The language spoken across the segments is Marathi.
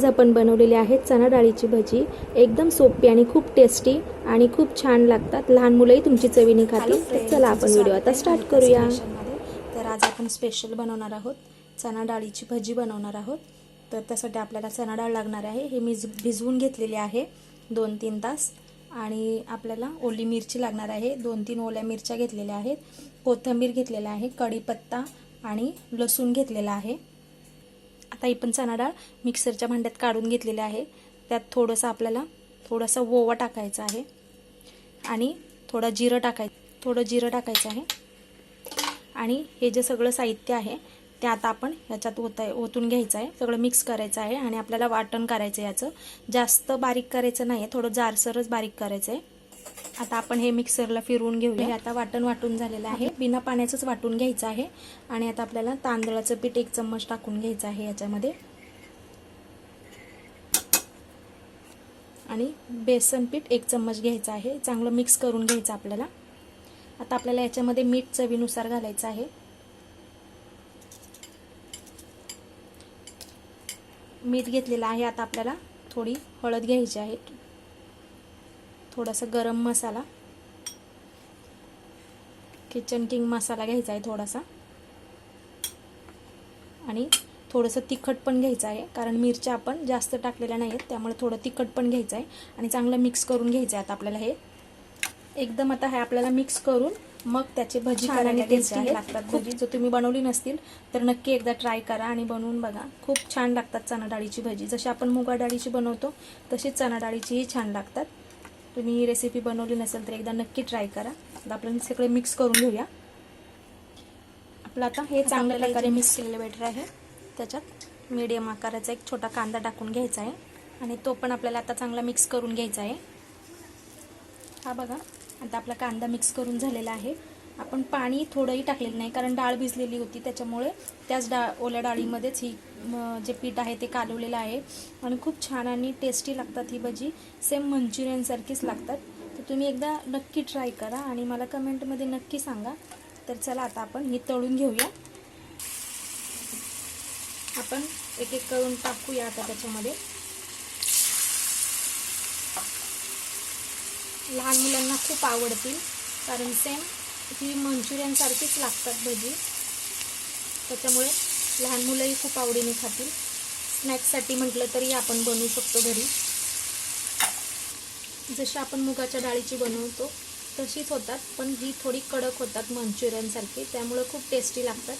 आज आपण बनवलेली आहे चणा डाळीची भजी. एकदम सोपी आणि खूप टेस्टी आणि खूप छान लागतात. लहान मुलंही तुमची चवीने खातील. तर चला आपण व्हिडिओ आता स्टार्ट करूया. तर आज आपण स्पेशल बनवणार आहोत. चणा डाळीची भजी बनवणार आहोत. तर त्यासाठी आपल्याला चणा डाळ लागणार आहे. हे मी भिजवून घेतलेली आहे दोन तीन तास. आणि आपल्याला ओली मिरची लागणार आहे. दोन तीन ओल्या मिरच्या घेतलेल्या आहेत. कोथिंबीर घेतलेला आहे. कढीपत्ता आणि लसूण घेतलेला आहे. आता ही पण चणा डाळ मिक्सरच्या भांड्यात काढून घेतलेली आहे. त्यात थोडंसं आपल्याला थोडासा ओवा टाकायचा आहे. आणि थोडा जिरं टाकायचं थोडं जिरं टाकायचं आहे. आणि हे जे सगळं साहित्य आहे ते आता आपण ह्याच्यात ओत ओतून घ्यायचं आहे. सगळं मिक्स करायचं आहे आणि आपल्याला वाटण करायचं आहे याचं. जास्त बारीक करायचं नाही आहे थोडं जारसरच बारीक करायचं आहे. आता आपण हे मिक्सरला फिरवून घेऊया. हे आता वाटण वाटून झालेलं आहे. बिना पाण्याचंच वाटून घ्यायचं आहे. आणि आता आपल्याला तांदळाचं पीठ एक चम्मच टाकून घ्यायचं आहे याच्यामध्ये. आणि बेसन पीठ एक चम्मच घ्यायचं आहे. चांगलं मिक्स करून घ्यायचं आपल्याला. आता आपल्याला याच्यामध्ये मीठ चवीनुसार घालायचं आहे. मीठ घेतलेलं आहे. आता आपल्याला थोडी हळद घ्यायची आहे. थोडासा गरम मसाला. किचन किंग मसाला घ्यायचा आहे थोडासा. आणि थोडंसं तिखट पण घ्यायचं आहे कारण मिरच्या आपण जास्त टाकलेल्या नाही आहेत त्यामुळे थोडं तिखट पण घ्यायचं आहे. आणि चांगलं मिक्स करून घ्यायचं आहे आता आपल्याला हे. एकदम आता हे आपल्याला मिक्स करून मग त्याचे भजी करायला टेस्टी लागतात भजी. जर तुम्ही बनवली नसतील तर नक्की एकदा ट्राय करा आणि बनवून बघा. खूप छान लागतात चणा डाळीची भजी. जशी आपण मुगा डाळीची बनवतो तशीच चणा डाळीचीही छान लागतात. तुम्ही ही रेसिपी बनवली नसेल तर एकदा नक्की ट्राय करा. आता आपण सगळे मिक्स करून घेऊया. आपलं आता हे चांगल्या प्रकारे मिक्स केलेलं बेटर आहे. त्याच्यात मीडियम आकाराचा एक छोटा कांदा टाकून घ्यायचा आहे. आणि तो पण आपल्याला आता चांगला मिक्स करून घ्यायचा आहे. हा बघा आता आपला कांदा मिक्स करून झालेला आहे. आपण पाणी थोडंही टाकलेलं नाही कारण डाळ भिजलेली होती त्याच्यामुळे त्याच डाळ ओल्या डाळीमध्येच ही जे पीठ आहे ते कालवलेलं आहे. आणि खूप छान आणि टेस्टी लागतात ही भजी. सेम मंचुरियनसारखीच लागतात. तर तुम्ही एकदा नक्की ट्राय करा आणि मला कमेंटमध्ये नक्की सांगा. तर चला आता आपण ही तळून घेऊया. आपण एक एक करून टाकूया आता त्याच्यामध्ये. लहान मुलांना खूप आवडतील कारण सेम ही मंचुरियनसारखीच लागतात भजी. त्याच्यामुळे लहान मुलंही खूप आवडीने खातील. स्नॅक्ससाठी म्हटलं तरी आपण बनवू शकतो घरी. जशी आपण मुगाच्या डाळीची बनवतो तशीच होतात पण ही थोडी कडक होतात मंचुरियनसारखी त्यामुळे खूप टेस्टी लागतात.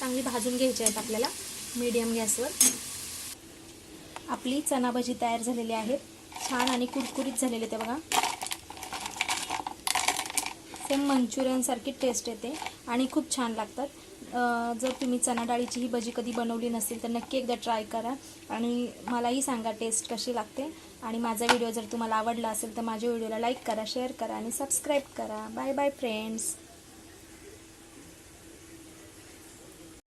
चांगली भाजून घ्यायची आहेत आपल्याला मीडियम गॅसवर. आपली चना भजी तयार झालेली आहे छान आणि कुरकुरीत झालेले ते बघा. सेम मंचुरियनसारखी टेस्ट येते आणि खूप छान लागतात. जर तुम्ही चना डाळीची ही भजी कधी बनवली नसेल तर नक्की एकदा ट्राय करा आणि मलाही सांगा टेस्ट कशी लागते. आणि माझा व्हिडिओ जर तुम्हाला आवडला असेल तर माझ्या व्हिडिओला लाईक करा शेअर करा आणि सबस्क्राईब करा. Bye bye friends